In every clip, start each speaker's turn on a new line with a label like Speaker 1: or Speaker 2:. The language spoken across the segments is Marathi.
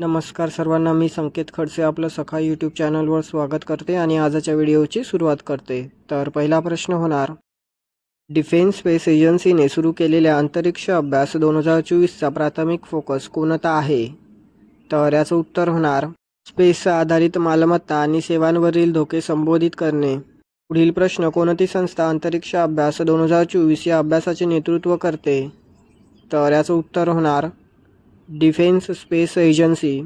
Speaker 1: नमस्कार सर्वांना मी संकेत खडसे आपलं सखा यूट्यूब चॅनलवर स्वागत करते आणि आजच्या व्हिडिओची सुरुवात करते. तर पहिला प्रश्न होणार. डिफेन्स स्पेस एजन्सीने सुरू केलेल्या अंतरिक्ष अभ्यास दोन हजार चोवीसचा प्राथमिक फोकस कोणता आहे? तर याचं उत्तर होणार. स्पेस आधारित मालमत्ता आणि सेवांवरील धोके संबोधित करणे. पुढील प्रश्न कोणती संस्था अंतरिक्ष अभ्यास दोन हजार चोवीस या अभ्यासाचे नेतृत्व करते? तर याचं उत्तर होणार. Defence space agency.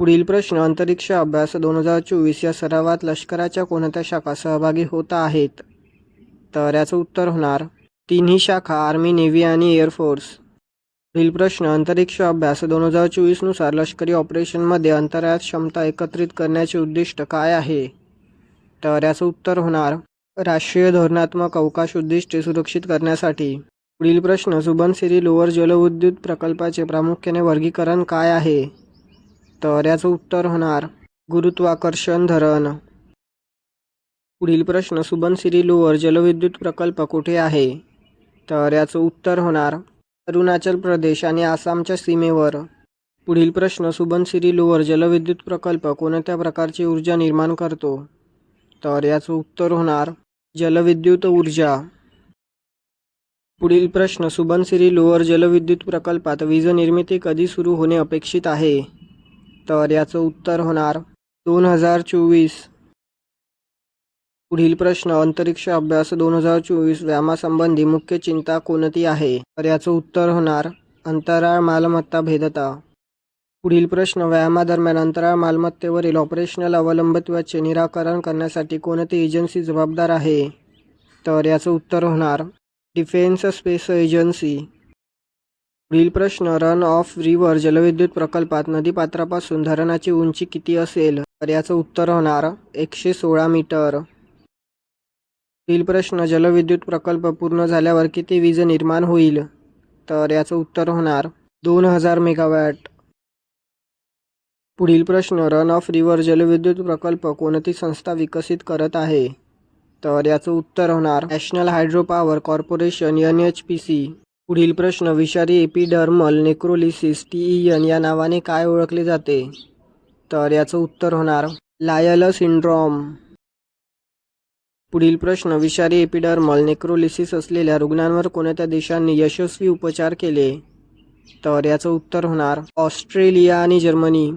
Speaker 1: पुढील प्रश्न अंतरिक्ष अभ्यास दोन हजार चोवीस या सरावात लष्कराच्या कोणत्या शाखा सहभागी होत आहेत? तर याचं उत्तर होणार तिन्ही शाखा आर्मी नेव्ही आणि एअरफोर्स पुढील प्रश्न अंतरिक्ष अभ्यास दोन हजार चोवीसनुसार लष्करी ऑपरेशनमध्ये अंतराळात क्षमता एकत्रित करण्याचे उद्दिष्ट काय आहे? तर याचं उत्तर होणार राष्ट्रीय धोरणात्मक अवकाश उद्दिष्टे सुरक्षित करण्यासाठी. पुढील प्रश्न सुबनसिरी लोअर जलविद्युत प्रकल्पाचे प्रामुख्याने वर्गीकरण काय आहे? तर याचं उत्तर होणार गुरुत्वाकर्षण धरण. पुढील प्रश्न सुबनसिरी लोअर जलविद्युत प्रकल्प कुठे आहे? तर याचं उत्तर होणार अरुणाचल प्रदेश आणि आसामच्या सीमेवर. पुढील प्रश्न सुबनसिरी लोअर जलविद्युत प्रकल्प कोणत्या प्रकारची ऊर्जा निर्माण करतो? तर याचं उत्तर होणार जलविद्युत ऊर्जा. पुढील प्रश्न सुबनसिरी लोअर जलविद्युत प्रकल्पात वीज निर्मिती कधी सुरू होणे अपेक्षित आहे? तर याचं उत्तर होणार दोन हजार चोवीस. पुढील प्रश्न अंतरिक्ष अभ्यास दोन हजार चोवीस व्यामासंबंधी मुख्य चिंता कोणती आहे? तर याचं उत्तर होणार अंतराळ मालमत्ता भेदता. पुढील प्रश्न व्यायामादरम्यान अंतराळ मालमत्तेवरील ऑपरेशनल अवलंबित्वाचे निराकरण करण्यासाठी कोणती एजन्सी जबाबदार आहे? तर याचं उत्तर होणार डिफेन्स स्पेस एजन्सी. पुढील प्रश्न रन ऑफ रिव्हर जलविद्युत प्रकल्पात नदीपात्रापासून धरणाची उंची किती असेल? तर याचं उत्तर होणार एकशे सोळा मीटर. पुढील प्रश्न जलविद्युत प्रकल्प पूर्ण झाल्यावर किती वीज निर्माण होईल? तर याचं उत्तर होणार दोन हजार मेगावॅट. पुढील प्रश्न रन ऑफ रिव्हर जलविद्युत प्रकल्प कोणती संस्था विकसित करत आहे? तर याचं उत्तर होणार. National hydro power corporation N H P C. पुढील प्रश्न विषारी epidermal necrolysis T E N या नावाने काय ओळखले जाते? तर याचं उत्तर होणार लायल सिंड्रॉम. पुढील प्रश्न विषारी एपिडर्मल नेक्रोलिसिस असलेल्या रुग्णांवर कोणत्या देशांनी यशस्वी उपचार केले? तर याचं उत्तर होणार ऑस्ट्रेलिया आणि जर्मनी.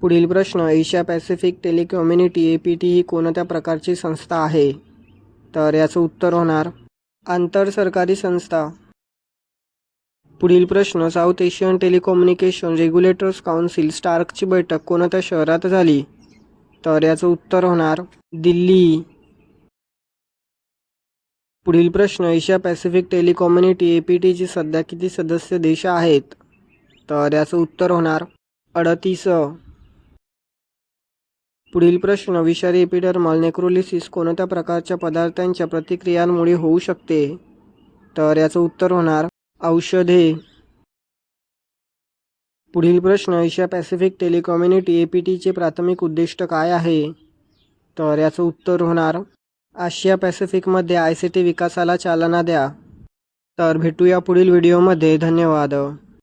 Speaker 1: पुढील प्रश्न Asia Pacific Telecommunity A P T ही कोणत्या प्रकारची संस्था आहे? तर याचं उत्तर होणार आंतर सरकारी संस्था. पुढील प्रश्न South Asian Telecommunication Regulators Council स्टार्कची बैठक कोणत्या शहरात झाली? तर याचं उत्तर होणार दिल्ली. पुढील प्रश्न Asia Pacific Telecommunity A P टीची सध्या किती सदस्य देश आहेत? तर याचं उत्तर होणार अडतीस. पुढील प्रश्न विषारी एपिडर्मल नेक्रोलिसिस कोणत्या प्रकारच्या पदार्थांच्या प्रतिक्रियांमुळे होऊ शकते? तर याचं उत्तर होणार औषधे. पुढील प्रश्न Asia Pacific Telecommunity A P टीचे प्राथमिक उद्दिष्ट काय आहे? तर याचं उत्तर होणार आशिया पॅसिफिकमध्ये आय सी टी विकासाला चालना द्या. तर भेटूया पुढील व्हिडिओमध्ये धन्यवाद.